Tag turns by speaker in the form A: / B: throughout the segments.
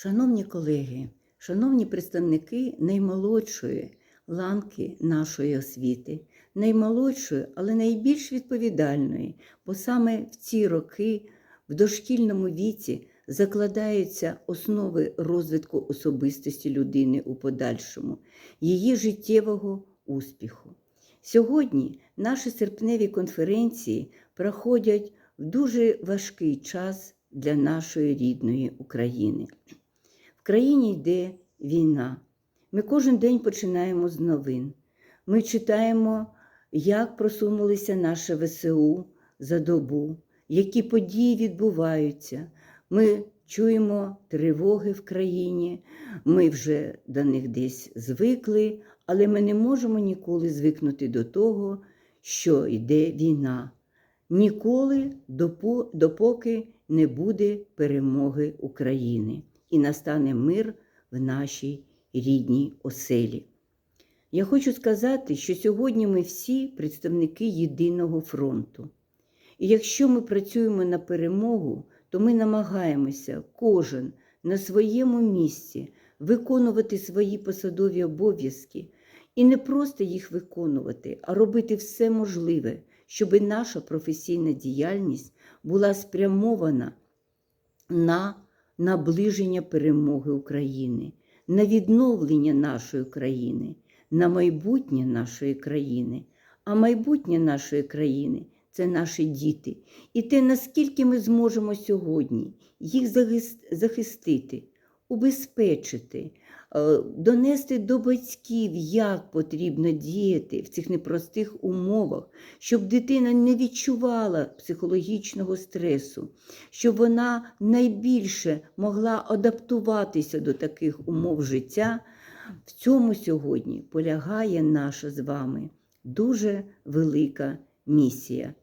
A: Шановні колеги, шановні представники наймолодшої ланки нашої освіти, наймолодшої, але найбільш відповідальної, бо саме в ці роки в дошкільному віці закладаються основи розвитку особистості людини у подальшому, її життєвого успіху. Сьогодні наші серпневі конференції проходять в дуже важкий час для нашої рідної України. Країні йде війна. Ми кожен день починаємо з новин. Ми читаємо, як просунулися наше ВСУ за добу, які події відбуваються. Ми чуємо тривоги в країні, ми вже до них десь звикли, але ми не можемо ніколи звикнути до того, що йде війна. Ніколи, допоки не буде перемоги України і настане мир в нашій рідній оселі. Я хочу сказати, що сьогодні ми всі представники єдиного фронту. І якщо ми працюємо на перемогу, то ми намагаємося кожен на своєму місці виконувати свої посадові обов'язки і не просто їх виконувати, а робити все можливе, щоб наша професійна діяльність була спрямована на наближення перемоги України, на відновлення нашої країни, на майбутнє нашої країни. А майбутнє нашої країни це наші діти. І те, наскільки ми зможемо сьогодні їх захистити, убезпечити, е, донести до батьків, як потрібно діяти в цих непростих умовах, щоб дитина не відчувала психологічного стресу, щоб вона найбільше могла адаптуватися до таких умов життя. В цьому сьогодні полягає наша з вами дуже велика місія.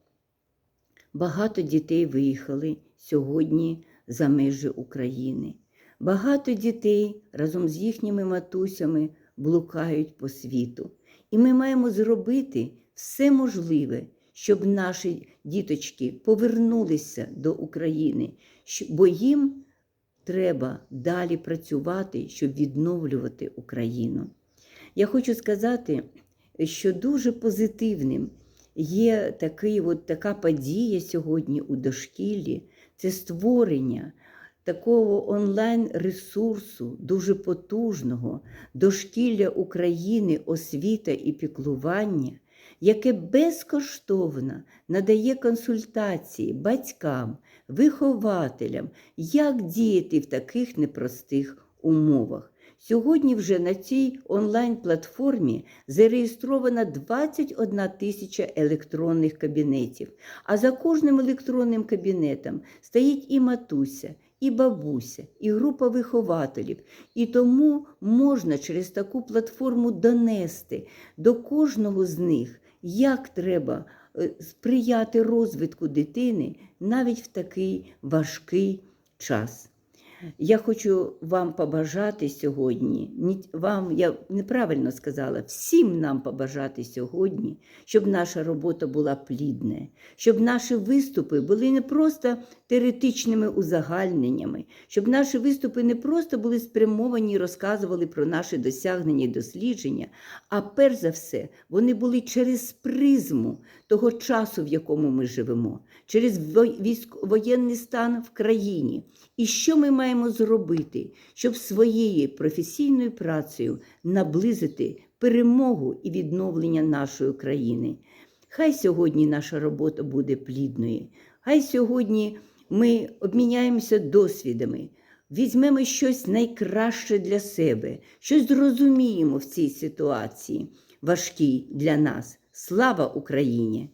A: Багато дітей виїхали сьогодні за межі України. Багато дітей разом з їхніми матусями блукають по світу. І ми маємо зробити все можливе, щоб наші діточки повернулися до України, бо їм треба далі працювати, щоб відновлювати Україну. Я хочу сказати, що дуже позитивним є такий, от, така подія сьогодні у дошкіллі це створення такого онлайн-ресурсу, дуже потужного дошкілля України, освіта і піклування, яке безкоштовно надає консультації батькам, вихователям, як діяти в таких непростих умовах. Сьогодні вже на цій онлайн-платформі зареєстровано 21 тисяча електронних кабінетів. А за кожним електронним кабінетом стоїть і матуся, і бабуся, і група вихователів. І тому можна через таку платформу донести до кожного з них, як треба е, сприяти розвитку дитини навіть в такий важкий час. Я хочу вам побажати сьогодні, вам я неправильно сказала, всім нам побажати сьогодні, щоб наша робота була плідна, щоб наші виступи були не просто теоретичними узагальненнями, щоб наші виступи не просто були спрямовані і розказували про наші досягнення і дослідження, а перш за все, вони були через призму того часу, в якому ми живемо, через воєнний стан в країні. І що ми маємо зробити, щоб своєю професійною працею наблизити перемогу і відновлення нашої країни? Хай сьогодні наша робота буде плідною. Хай сьогодні ми обміняємося досвідами, візьмемо щось найкраще для себе, щось зрозуміємо в цій ситуації важкій для нас. Слава Україні!